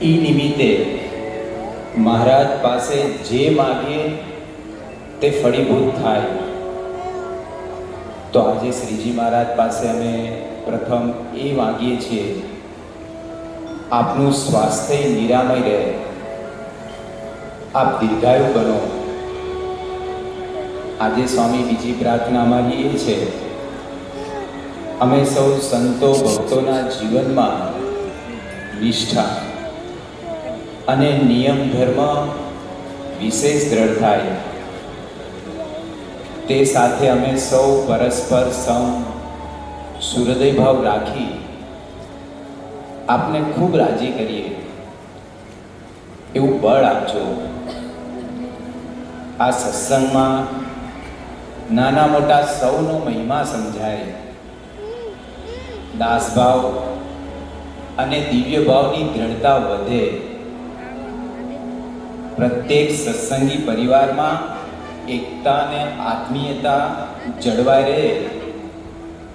એ નિમિત્તે મહારાજ પાસે જે માગીએ તે ફળીભૂત થાય. તો આજે શ્રીજી મહારાજ પાસે અમે પ્રથમ એ માગીએ છીએ, આપનું સ્વાસ્થ્ય નિરામય રહે. આપ દીર્ઘાયુ બનો. આજે સ્વામી બીજી પ્રાર્થના અમારી એ છે, અમે સૌ સંતો ભક્તોના જીવનમાં નિષ્ઠા અને નિયમ ધર્મ વિશેષ દ્રઢ થાય. તે સાથે અમે સૌ પરસ્પર સમ સુહૃદયભાવ રાખી આપને ખૂબ રાજી કરીએ. એવું બળ આપજો. આ સત્સંગમાં નાના મોટા સૌનો મહિમા સમજાય. દાસભાવ અને દિવ્ય ભાવની દ્રઢતા વધે. પ્રત્યેક સત્સંગી પરિવારમાં એકતા અને આત્મીયતા જળવાઈ રહે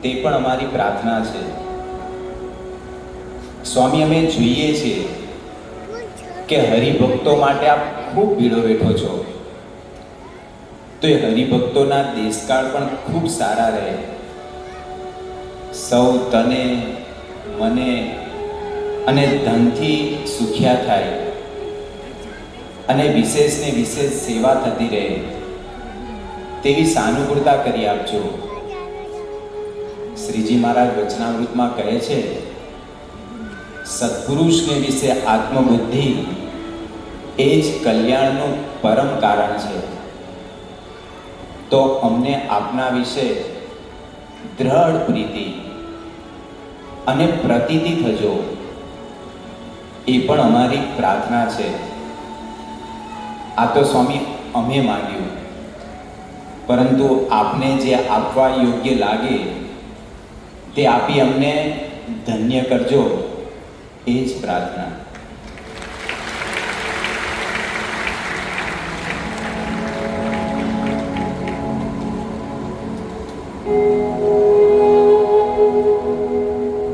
તે પણ અમારી પ્રાર્થના છે. સ્વામી, અમે જોઈએ છીએ કે હરિભક્તો માટે આપ ખૂબ ભીડો બેઠો છો. તો એ હરિભક્તોના દેશકાળ પણ ખૂબ સારા રહે. સૌ તને, મને અને ધનથી સુખ્યા થાય. અને વિશેષ ને વિશેષ સેવા થતી રહે. તેવી સાનુકૂળતા કરી આપજો. શ્રીજી મહારાજ વચનામૃતમાં કહે છે સત્પુરુષને વિશે આત્મબુદ્ધિ એ જ કલ્યાણનું પરમ કારણ છે. તો અમને આપના વિશે દ્રઢ પ્રીતિ અને પ્રતીતિ થજો. એ પણ અમારી પ્રાર્થના છે. આ તો સ્વામી, અમે માંગ્યું. પરંતુ આપને જે આપવા યોગ્ય લાગે, તે આપી અમને ધન્ય કરજો, એ જ પ્રાર્થના.